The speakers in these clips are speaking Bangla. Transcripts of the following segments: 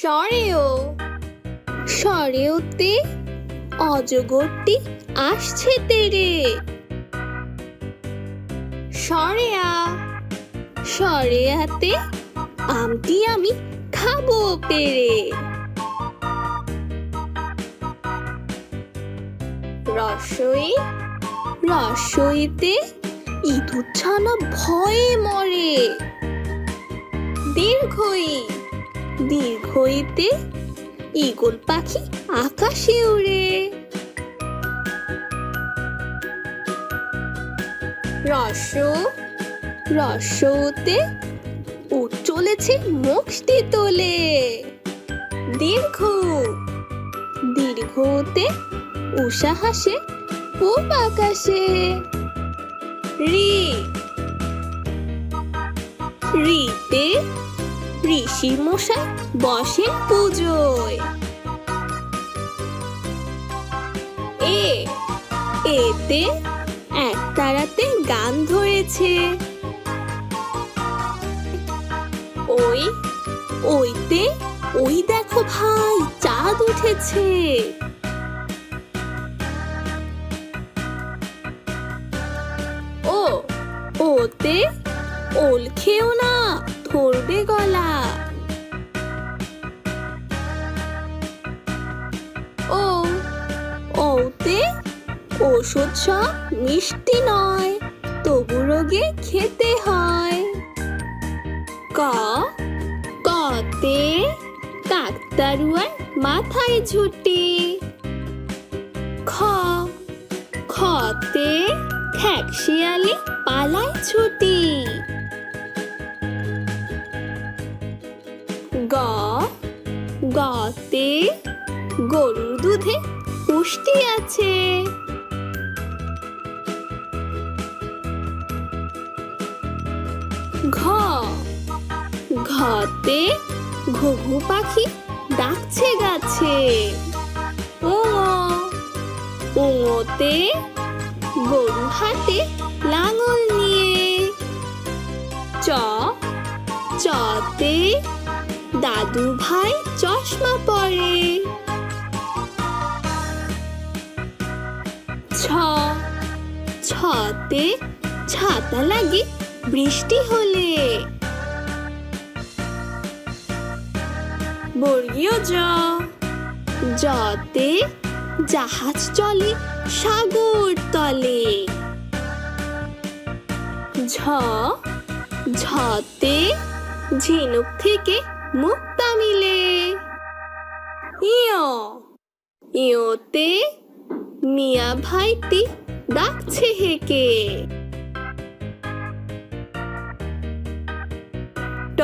সরেও, সরেওতে অজগরটি আসছে তেরে। সরেয়া, সরেয়াতে আমটি আমি খাব পেরে রসই, রসইতে ইঁদুর ছানা ভয়ে মরে। দীর্ঘই দীর্ঘইতে ঈগল পাখি আকাশে উড়ে রস রসতে ও চলেছে মুখটি তোলে। দীর্ঘ, দীর্ঘতে উষা হাসে পূব আকাশে। রি, রিতে ঋষি মশাই বসেন পুজোয়। এ, এতে এক তারাতে গান ধরেছে। ওই, ওইতে, ওই দেখো ভাই, চাঁদ উঠেছে। ও, ওতে ওল খেও না, ধরবে গলা। ও, ওতে ওষুধ সব মিষ্টি নয়, তবু রোগে খেতে হয়। ক, কতে কাকতারুয়ার মাথায় ঝুটি। খ খতে খ্যাক শিয়ালি পালায় ছুটি। গতে গরুর দুধে পুষ্টি আছে। ঘ। ঘতে ঘুঘু পাখি ডাকছে গাছে। ও ওতে গরু হাতে লাঙল নিয়ে। চ। চতে দাদু ভাই চশমা পরে ছ। ছতে ছাতা লাগে বৃষ্টি হলে। বর্গীয় জ। জতে জাহাজ চলে সাগর তলে। ঝ। ঝতে ঝিনুক থেকে মুক্তা মিলে। ইয়, ইয়োতে মিয়া ভাইটি ডাকছে হেকে। ট,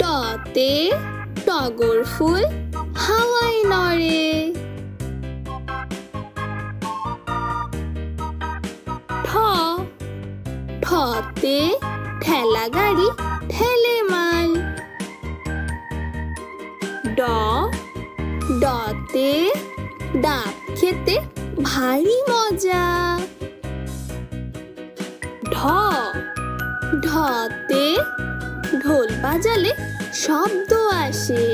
টতে টগর ফুল হাওয়ায় নড়ে। ঠ, ঠতে ঠেলা গাড়ি ঠেলে মাল ডতে ডাব খেতে ভারী মজা। ঢ, ঢতে ঢোল বাজালে শব্দ আসে।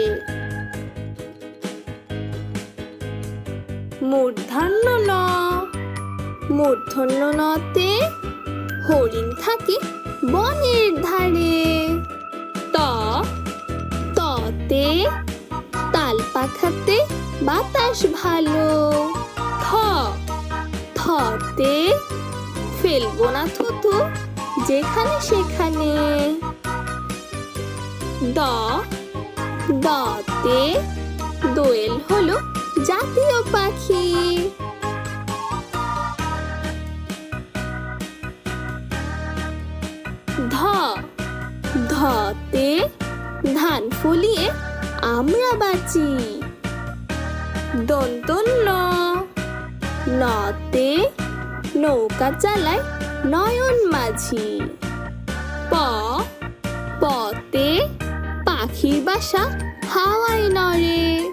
মূর্ধন্য ন, মূর্ধন্য নতে হরিণ থাকে বনের ধারে। ত, ততে তাল পাখাতে বাতাস ভালো? থ থতে ফেলব না থুতু, যেখানে সেখানে। দ, দতে দোয়েল হলো জাতীয় পাখি। ধ, ধতে ধান ফলিয়ে আমরা বাঁচি। দন্তন্য নতে নৌকা চালায় নয়ন মাঝি। প পতে পাখির বাসা হাওয়ায় নড়ে।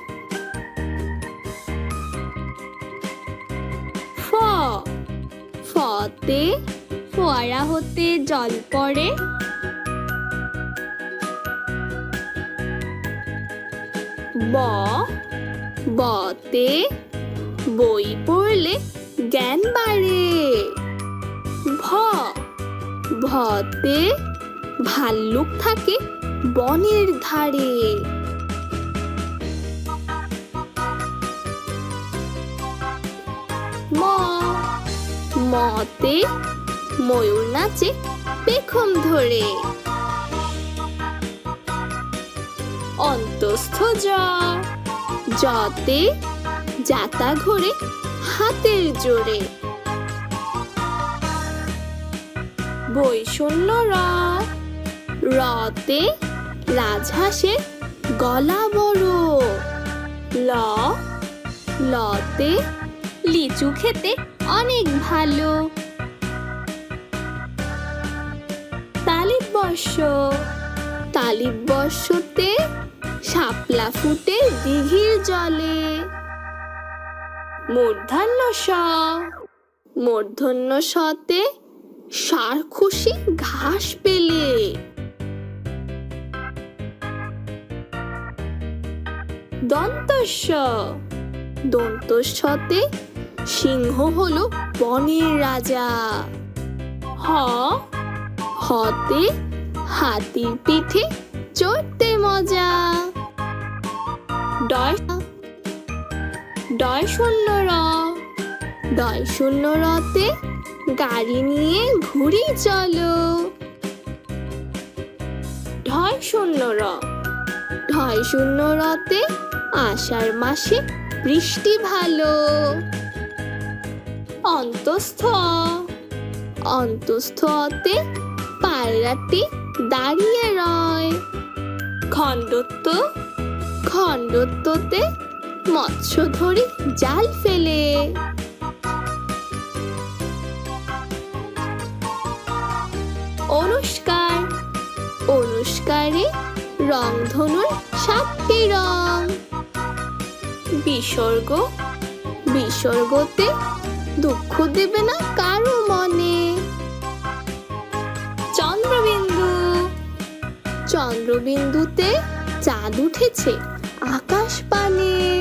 ফ, ফতে ফোয়ারা হতে জল পড়ে। ব বতে বই পড়লে জ্ঞান বাড়ে। ভ ভতে ভাল্লুক থাকে বনের ধারে। ম মতে ময়ূর নাচে পেখম ধরে। অন্তস্থ জ জতে জাতা ঘোরে হাতের জোরে। বৈষণ্য র, রতে রাজহাঁসের গলা বড়। ল, লতে লিচু খেতে অনেক ভালো। তালিব বর্ষ তালিব বর্ষতে শাপলা ফুটে দিঘির জলে। মূর্ধন্য স মূর্ধন্য সতে সার খুশি ঘাস পেলে। দন্তস্ব দন্তস্বতে সিংহ হলো বনের রাজা। হ। হতে হাতির পিঠে চড়তে মজা। ডয় ডয় শূন্য র। ডয় শূন্য রতে গাড়ি নিয়ে ঘুরি চলো। ঢয় শূন্য র। ঢয় শূন্য রতে আষাঢ় মাসে বৃষ্টি ভালো। অন্তস্থ অন্তস্থতে পায়রাটি দাঁড়িয়ে রয়। খণ্ডত্ব খণ্ডত্বতে মৎস্য ধরি জাল ফেলে। অনুষ্কার। অনুষ্কারে রংধনুর সাতটি রং। বিসর্গ। বিসর্গতে দুঃখ দেবে না কারও মনে। চন্দ্রবিন্দু। চন্দ্রবিন্দুতে চাঁদ উঠেছে। আকাশ পানে